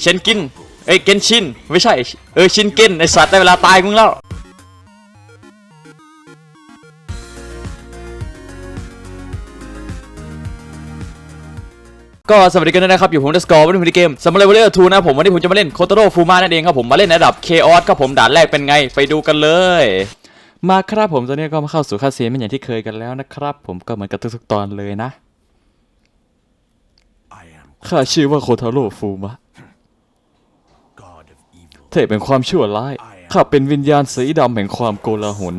เชนกินเอ้ยเกนชินไม่ใช่เออชินเกนไอสัตว์ได้เวลาตายมึงแล้วก็สวัสดีกันด้วยนะครับ อยู่ผมเดสกอร์วันนี้ผมในเกมซัมเมอร์เลเวอร์ทูนะผมวันนี้ผมจะมาเล่นโคโตโร่ฟูมานั่นเองครับผมมาเล่นในระดับเคออสครับผมด่านแรกเป็นไง ไปดูกันเลย มาครับผมตอนนี้ก็มาเข้าสู่คาสเซียนเป็นอย่างที่เคยกันแล้วนะครับ ผมก็เหมือนกับทุกๆตอนเลยนะ I am ข้าชื่อว่าโคทาโร่ฟูมะ God of evil. เทพเป็นความชั่วร้าย ข้าเป็นวิญญาณสีดำแห่งความโกลาหล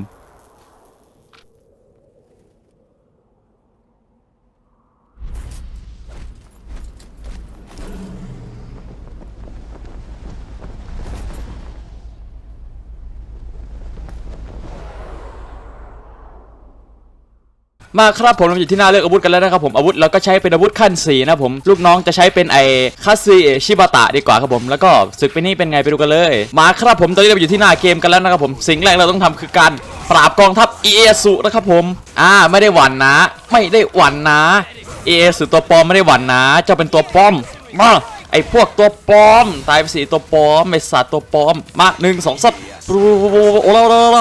มาครับผมเราอยู่ที่หน้าเลือกอาวุธกันแล้วนะครับผมอาวุธเราก็ใช้เป็นอาวุธขั้นสีนะผมลูกน้องจะใช้เป็นไอคาซีชิบะตะดีกว่าครับผมแล้วก็ศึกไปนี่เป็นไงไปดูกันเลย มาครับผมตอนนี้เราอยู่ที่หน้าเกมกันแล้วนะครับผมสิ่งแรกเราต้องทำคือการปราบกองทัพเอสุนะครับผมอ่าไม่ได้หวั่นนะ ไม่ได้หวั่นนะเอสุตัวปลอมไม่ได้หวั่นนะจ้าเป็นตัวปลอมมาไอพวกตัวปลอมตายไปสี่ตัวปลอมไอสัตว์ตัวปลอมมาหนึ่งสองสับโอ้โหโอ้โหโอ้โหโอ้โห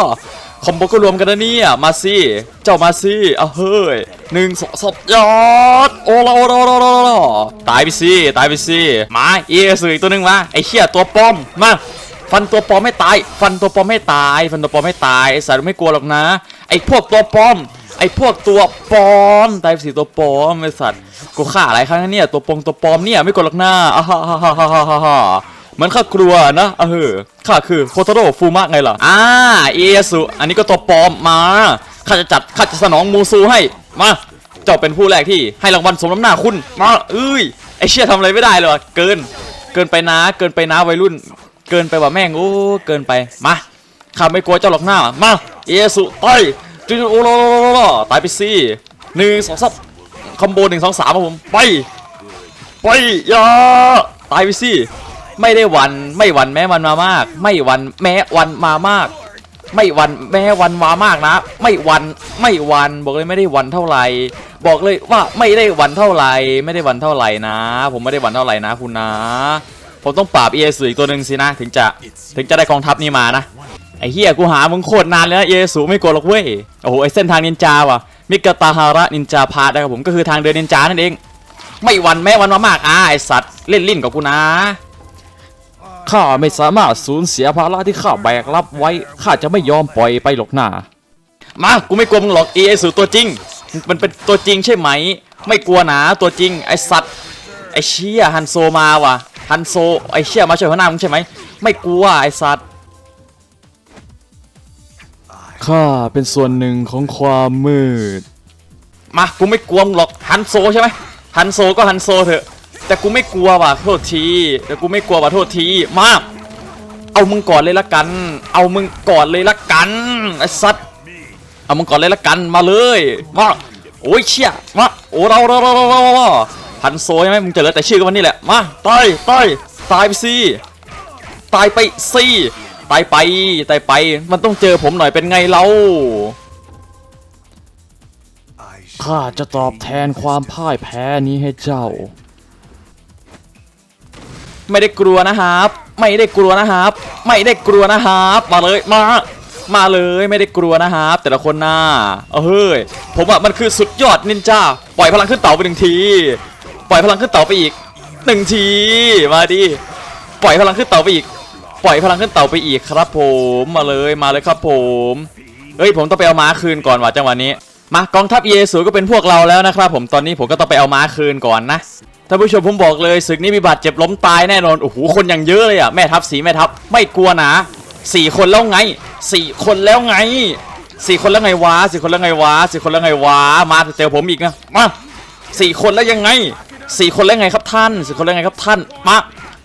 คอมโบก็รวมกันนะเนี่ยมาสิเจ้ามาสิเอาเฮ้ยหนึ่งสองสามยอดโอ้โลโอ้โลโอ้โลโอ้ลตายไปสิตายไปสิมาเอสอีกตัวหนึ่งมาไอ้เชี่ยตัวปลอมมาฟันตัวปลอมไม่ตาย ฟันตัวปลอมไม่ตาย ฟันตัวปลอมไม่ตายไอ้สายไม่กลัวหรอกนะ ไอ้พวกตัวปลอม ไอ้พวกตัวปลอม ตายไปสิตัวปลอมไอ้สัตว์กูฆ่าหลายครั้งนะเนี่ย ตัวปงตัวปลอมเนี่ยไม่กลัวหรอกนะอ้าฮ่าฮ่าฮ่าฮ่าฮ่า เหมือนข้ากลัวนะเออข้าคือโคโตโร่ฟูมะไงล่ะอ่าเอสุอันนี้ก็ตัวปลอมมาข้าจะจัดข้าจะสนองมูซูให้มาเจ้าเป็นผู้แรกที่ให้รางวัลสมน้ำหน้าคุณมาเอ้ยไอเชี่ยทำอะไรไม่ได้เลยว่ะเกิน เกินไปนะ เกินไปนะวัยรุ่น เกินไปว่ะแม่งโอ้เกินไปมาข้าไม่กลัวเจ้าหรอกหน้ามาเอสุต่อยจุดโอโลโลโลโลตายไปสิหนึ่งสองสามคอมโบหนึ่งสองสามครับผมไปไปอยาตายไปสิ ไม่ได้วันไม่วันแม้วันมามาก ไม่วันแม้วันมามาก ไม่วันแม้วันมามากนะ ไม่วันไม่วันบอกเลยไม่ได้วันเท่าไหร่บอกเลยว่าไม่ได้วันเท่าไหร่ไม่ได้วันเท่าไหร่นะ ผมไม่ได้วันเท่าไหร่นะคุณนะ ผมต้องปราบเอสุอีกตัวหนึ่งสินะ ถึงจะถึงจะได้กองทัพนี้มานะไอ้เฮียกูหามึงโคตรนานแล้วนะเยสูไม่กลัวหรอกเว้ยโอ้โหไอ้เส้นทางนินจาว่ะมิกตาฮาระนินจาพาร์ทนะครับผมก็คือทางเดินนินจานั่นเอง ไม่วันแม้วันมามากอ่าไอสัตว์เล่นลิ้นกับกูนะ ข้าไม่สามารถสูญเสียภาระที่ข้าแบกรับไว้ ข้าจะไม่ยอมปล่อยไปหรอกนะมา กูไม่กลัวมึงหรอกเอไอสูตัวจริง มันเป็นตัวจริงใช่ไหม ไม่กลัวหนาตัวจริง ไอสัตว์ ไอเชี่ยฮันโซมาว่ะ ฮันโซ ไอเชี่ยมาช่วยหัวหน้ามึงใช่ไหม ไม่กลัวไอสัตว์ ข้าเป็นส่วนหนึ่งของความมืด มา กูไม่กลัวมึงหรอก ฮันโซใช่ไหม ฮันโซก็ฮันโซเถอะ แต่กูไม่กลัวว่ะโทษทีแต่กูไม่กลัวว่ะโทษทีมา เอามึงก่อนเลยละกัน เอามึงก่อนเลยละกันไอ้สัตว์เอามึงก่อนเลยละกันมาเลยมาโอ้ยเชี่ยมาโอ้เราเราเราเราเราเราฮันโซใช่ไหมมึงจะเหลือแต่ชื่อกันนนี้แหละมาตายตายตายไปสิตายไปสิตายไปตายไปมันต้องเจอผมหน่อยเป็นไงเล่าข้าจะตอบแทนความพ่ายแพ้นี้ให้เจ้า ไม่ได้กลัวนะครับ ไม่ได้กลัวนะครับ ไม่ได้กลัวนะครับมาเลยมา มาเลยไม่ได้กลัวนะครับ แต่ละคนน่าเอาเฮ้ยผมอะมันคือสุดยอดนินจาปล่อยพลังขึ้นเต่าไปหนึ่งที ปล่อยพลังขึ้นเต่าไปอีกหนึ่งทีมาดิปล่อยพลังขึ้นเต่าไปอีก ปล่อยพลังขึ้นเต่าไปอีกครับ ผมมาเลยมาเลยครับผมเฮ้ยผมต้องไปเอาม้าคืนก่อนว่ะจังหวะนี้มากองทัพเยซูก็เป็นพวกเราแล้วนะครับผมตอนนี้ผมก็ต้องไปเอาม้าคืนก่อนนะ ท่านผู้ชมผมบอกเลยศึกนี้มีบาดเจ็บล้มตายแน่นอนโอ้โหคนอย่างเยอะเลยอะแม่ทัพสีแม่ทัพไม่กลัวนะสี่คนแล้วไงสี่คนแล้วไงสี่คนแล้วไงวะสี่คนแล้วไงวะสี่คนแล้วไงวะมาเจอผมอีกนะมาสี่คนแล้วยังไงสี่คนแล้วไงครับท่านสี่คนแล้วไงครับท่านมา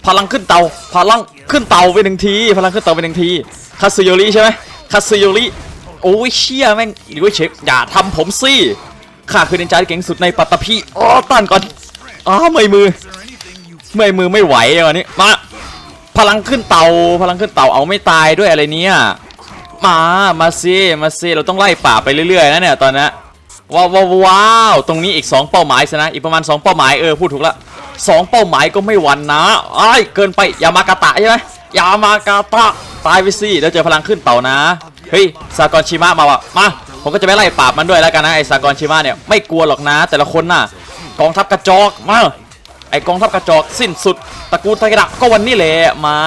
พลังขึ้นเตาพลังขึ้นเตาไปหนึ่งที พลังขึ้นเตาไปหนึ่งทีคาซิโยริใช่ไหมคาซิโยริโอ้ยเชี่ยแม่งหรือว่าเชฟอย่าทำผมสิข้าคือนินจาที่เก่งสุดในปัตตภีอ๋อต้านก่อน อ๋อเมื่อยมือเมื่อยมือไม่ไหวอะวันนี้มาพลังขึ้นเตาพลังขึ้นเตาเอาไม่ตายด้วยอะไรเนี้ยมามาสิมาสิเราต้องไล่ป่าไปเรื่อยๆนะเนี่ยตอนนี้ว้าวว้าวตรงนี้อีก 2 เป้าหมายสินะอีกประมาณ 2 เป้าหมายเออพูดถูกละสองเป้าหมายก็ไม่หวันนะไอ้เกินไปยามากาตะใช่ไหมยามากาตะตายไปสิเดี๋ยวเจอพลังขึ้นเต่านะเฮ้ยซากอนชิมะมาว่ะมาผมก็จะไปไล่ปราบมันด้วยแล้วกันนะไอ้ซากอนชิมะเนี่ยไม่กลัวหรอกนะ แต่ละคนน่ะ กองทัพกระจอกมาไอกองทัพกระจอกสิ้นสุดตระกูลไทกระก็วันนี้แหละมา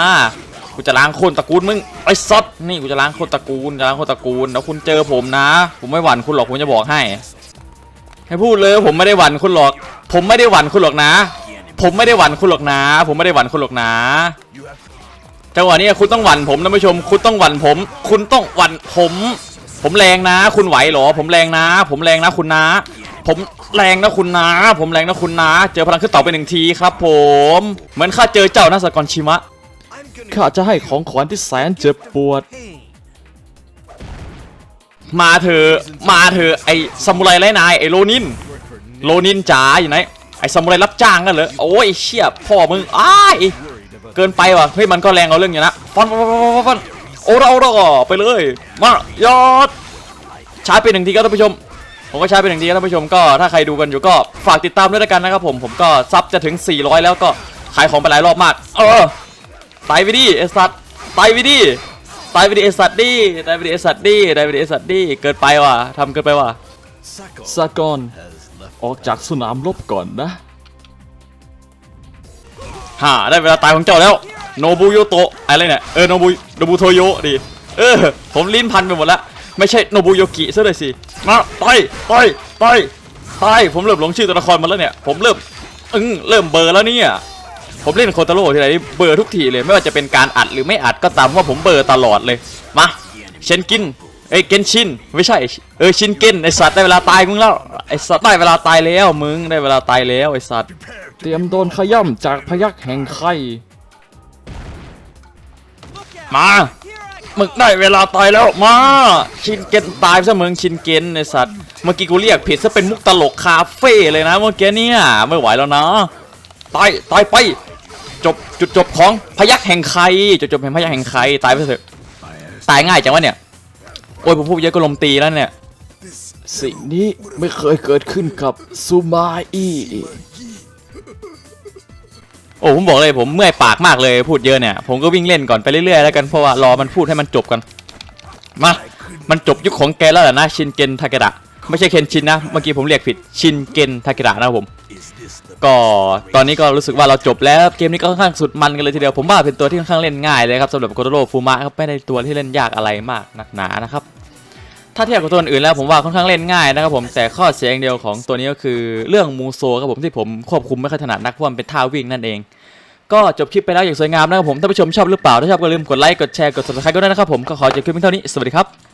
กูจะล้างคนตระกูลมึงไอ้ซอดนี่กูจะล้างคนตระกูลจะล้างคนตระกูลแล้วคุณเจอผมนะ ผมไม่หวั่นคุณหรอกผมจะบอกให้ ให้พูดเลยผมไม่ได้หวั่นคุณหรอก ผมไม่ได้หวั่นคุณหรอกนะ ผมไม่ได้หวั่นคุณหรอกนะ ผมไม่ได้หวั่นคุณหรอกนะจังหวะนี้คุณต้องหวั่นผมนะผู้ชม คุณต้องหวั่นผม คุณต้องหวั่นผม ผมแรงนะ คุณไหวหรอ ผมแรงนะ ผมแรงนะคุณนะ ผม แรงนะคุณนะ ผมแรงนะคุณนะ เจอพลังขึ้นต่อไปหนึ่งทีครับ ผม เหมือนข้าเจอเจ้านะสกรชิมะ ข้าจะให้ของขวัญที่แสนเจ็บปวด มาเถอะ มาเถอะไอ้ซามูไรไร้นายไอ้โรนิน โลนินจ๋าอยู่ไหน ไอ้ซามูไรรับจ้างกันเหรอ โอ้ยเชี่ยพ่อมึง อ้ายเกินไปว่ะ เฮ้ยมันก็แรงเอาเรื่องอยู่นะฟันฟันฟันฟันโอ้เราเราไปเลย มายอดใช้ไปหนึ่งทีครับท่านผู้ชม ผมก็ใช้ไปหนึ่งทีครับท่านผู้ชมก็ถ้าใครดูกันอยู่ก็ฝากติดตามด้วยแล้วกันนะครับผมผมก็ซับจะถึง 400 แล้วก็ขายของไปหลายรอบมาก เออตายไปดิไอสัตว์ตายไปดิตายไปดิไอสัตว์ดิตายไปดิไอสัตว์ดิตายไปดิไอสัตว์ดิเกินไปว่ะทำเกินไปว่ะ Sako สากอน has left ออกจากสนามรบก่อนนะฮ่าได้เวลาตายของเจ้าแล้วโนบุโยโตะอะไรเนี่ยเออโนบุโนบุโทโยดิเออผมลิ้นพันไปหมดแล้ว ไม่ใช่โนบุโยกิซะเลยสิมาต่อยต่อยต่อยต่อยผมเริ่มหลงชื่อตัวละครมาแล้วเนี่ย ผมเริ่มอึ้งเริ่มเบลอร์แล้วเนี่ยผมเล่นโคตาโร่ทีไรนี่เบลอร์ทุกทีเลยไม่ว่าจะเป็นการอัดหรือไม่อัดก็ตามเพราะว่าผมเบลอร์ตลอดเลยมาเชนกินเอ้ยเกนชินไม่ใช่เออชินเกนไอสัตว์ได้เวลาตายมึงแล้วไอสัตว์ได้เวลาตายแล้วมึงได้เวลาตายแล้วไอสัตว์เตรียมโดนขย่ำจากพยักแห่งไข่มา มึงได้เวลาตายแล้วมาชินเกนตายซะมึงชินเกนไอสัตว์เมื่อกี้กูเรียกผิดซะเป็นมุกตลกคาเฟ่เลยนะเมื่อกี้เนี่ยไม่ไหวแล้วนะตายตายไป จบจุดจบของพยักแห่งไข่จุดจบแห่งพยักแห่งไข่ตายไปเถอะตายง่ายจังวะเนี่ยโอ้ยผมพูดเยอะก็ลมตีแล้วเนี่ยสิ่งนี้ไม่เคยเกิดขึ้นกับซูมาอี โอ้ผมบอกเลยผมเมื่อยปากมากเลยพูดเยอะเนี่ย ผมก็วิ่งเล่นก่อนไปเรื่อยๆแล้วกันเพราะว่ารอมันพูดให้มันจบกันมามันจบยุคของแกแล้วแหละนะชินเกนทาเกดะไม่ใช่เคนชินนะเมื่อกี้ผมเรียกผิดชินเกนทาเกดะนะครับผม ก็ตอนนี้ก็รู้สึกว่าเราจบแล้วเกมนี้ก็ค่อนข้างสุดมันกันเลยทีเดียวผมว่าเป็นตัวที่ค่อนข้างเล่นง่ายเลยครับสำหรับโกโตโร่ฟูมะครับไม่ได้ตัวที่เล่นยากอะไรมากนักหนานะครับ ถ้าเทียบกับตัวอื่นแล้วผมว่าค่อนข้างเล่นง่ายนะครับผมแต่ข้อเสียอย่างเดียวของตัวนี้ก็คือเรื่องมูโซครับผมที่ผมควบคุมไม่ค่อยถนัดนักเพราะมันเป็นท่าวิ่งนั่นเอง ก็จบคลิปไปแล้วอย่างสวยงามนะครับผมท่านผู้ชมชอบหรือเปล่าถ้าชอบก็ลืมกดไลค์กดแชร์กด subscribe ก็ได้นะครับผมก็ขอจบคลิปเพียงเท่านี้สวัสดีครับ